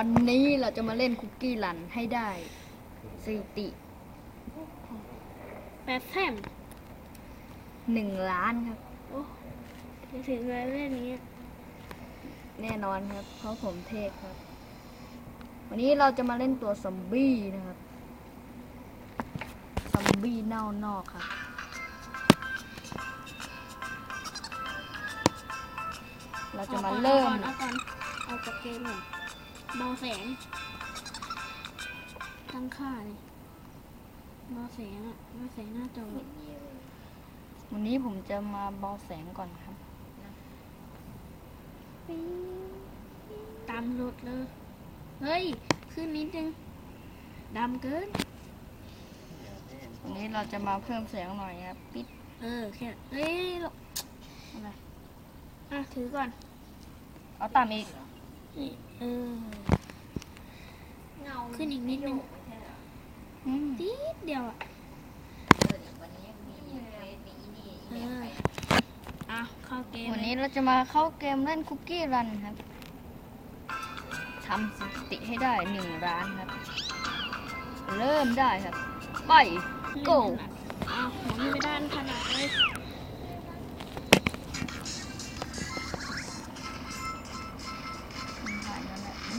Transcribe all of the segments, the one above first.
วันนี้เราจะมาเล่นคุกกี้รันให้ได้สถิติแปดแท่มหนึ่งล้านครับ โอ้จะถึงเลยเรื่องนี้ แน่นอนครับ เพราะผมเทพครับ วันนี้เราจะมาเล่นตัวซอมบี้นะครับซอมบี้เน่านอกครับเราจะมาเริ่มเอาก่อนเอากับเกมก่อน เบาแสง ตั้งค่าเลยเบาแสงอะเบาแสงหน้าจอวันนี้ผมจะมาเบาแสงก่อนครับ ตามรถเลย เฮ้ย ขึ้นนิดนึงดำเกิน วันนี้เราจะมาเพิ่มแสงหน่อยครับ ปิด เออแค่เอ้ยหลบอะไรอะ ถือก่อน เอาตามอีก นี่เออขึ้นอีกนิดนึง อืมนิดเดียวอะเอออะ เข้าเกมวันนี้เราจะมาเข้าเกมเล่นคุกกี้รันครับทำสถิติให้ได้หนึ่งร้านครับ เริ่มได้ครับ ไป โก้อ้าวหมุนไปด้านถนัดเลย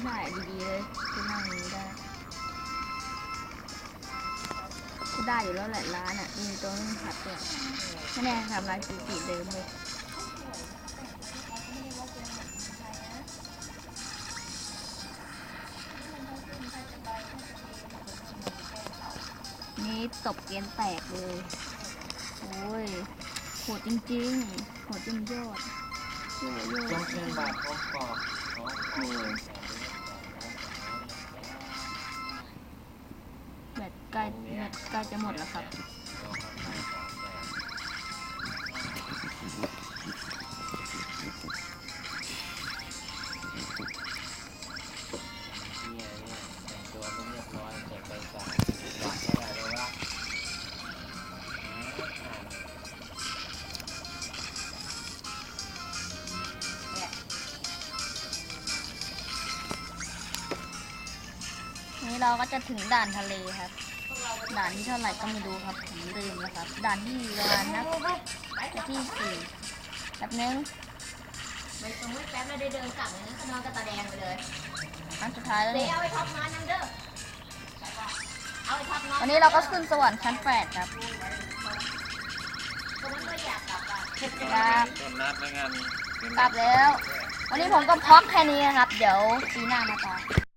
นแหละไม่ได้ดีๆเลยที่นั่งนี้ได้ก็ได้อยู่แล้วแหละร้านอะ มีตัวนึงผัดด้วยไม่แน่ทำลายสถิติเดิมเลยนี่ตบเกณฑ์แตกเลย โอ้ยโหดจริงๆโหดจนยอดโยโย่ต้องเป็นบาทพร้อมกรอบพร้อม ใกล้ใกล้จะหมดแล้วครับนี้เราก็จะถึงด่านทะเลครับ ด่านที่เท่าไหร่ก็ไม่รู้ครับผมลืมแล้วครับ ด่านที่ประมาณนักที่สี่แบบนึงไม่ต้องไม่แป๊บแล้วได้เดินกลับเลยนะก็นอนกระตาแดงไปเลยอันสุดท้ายแล้วเดี๋นี่ยวเอาไปท็อปนอนนั่งเด้อเอาไปท็อปนอนวันนี้เราก็ขึ้นสวรรค์ชั้นแปดครับตรงนั้นก็อยากกลับอะครับต้นนัดไม่งั้นกลับแล้ว วันนี้ผมก็พอกแค่นี้นะครับ เดี๋ยวปีหน้ามาต่อ